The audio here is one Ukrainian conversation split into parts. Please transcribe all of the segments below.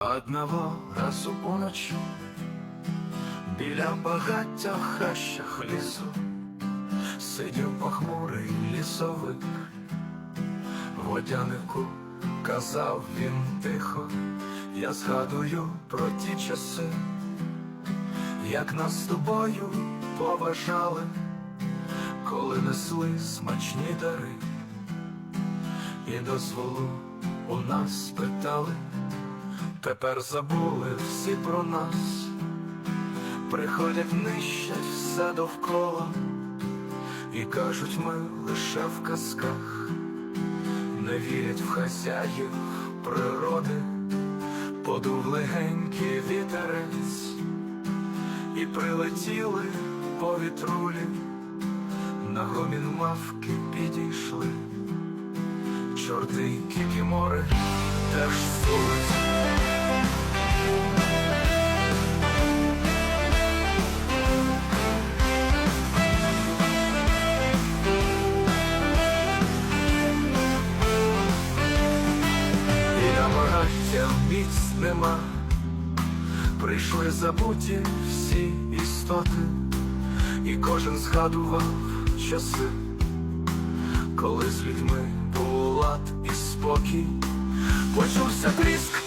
Одного разу уночі біля багаття в хащах лісу сидів похмурий лісовик, водянику казав він тихо, я згадую про ті часи, як нас з тобою поважали, коли несли смачні дари, і дозволу у нас питали. Тепер забули всі про нас, приходять нищать все довкола, і кажуть ми лише в казках, не вірять в хазяїв природи, подув легенький вітерець, і прилетіли по вітрулі, на гомін мавки підійшли, чорти кікімори теж суть. Міць нема, прийшли забуті всі істоти, і кожен згадував часи, коли з людьми був лад і спокій, почувся тріск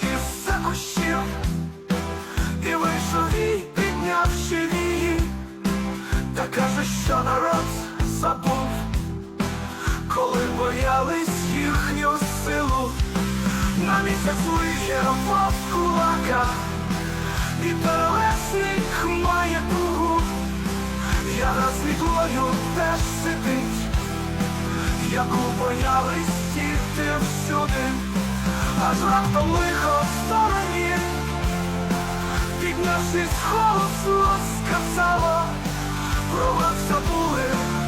Місяць лише впав кулака І перелесник має тугу Я над теж сидить. Яку боялись тіти всюди. Аж раптом лихо в стороні. Піднявшись голосу сказала Про вас забули,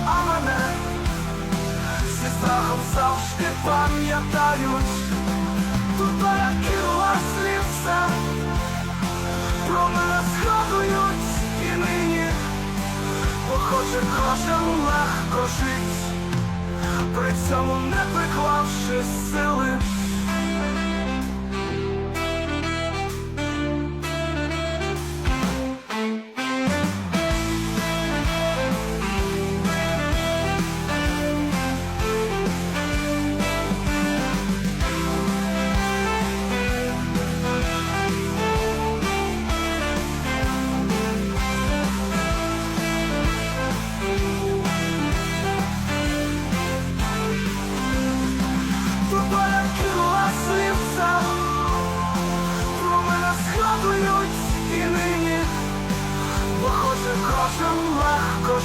а мене Зі страхом завжди пам'ятають Кожен легко жить При цьому не приклавши сили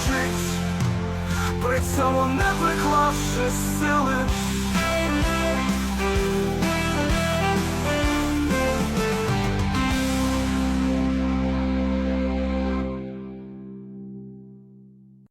жить При цьому не приклавши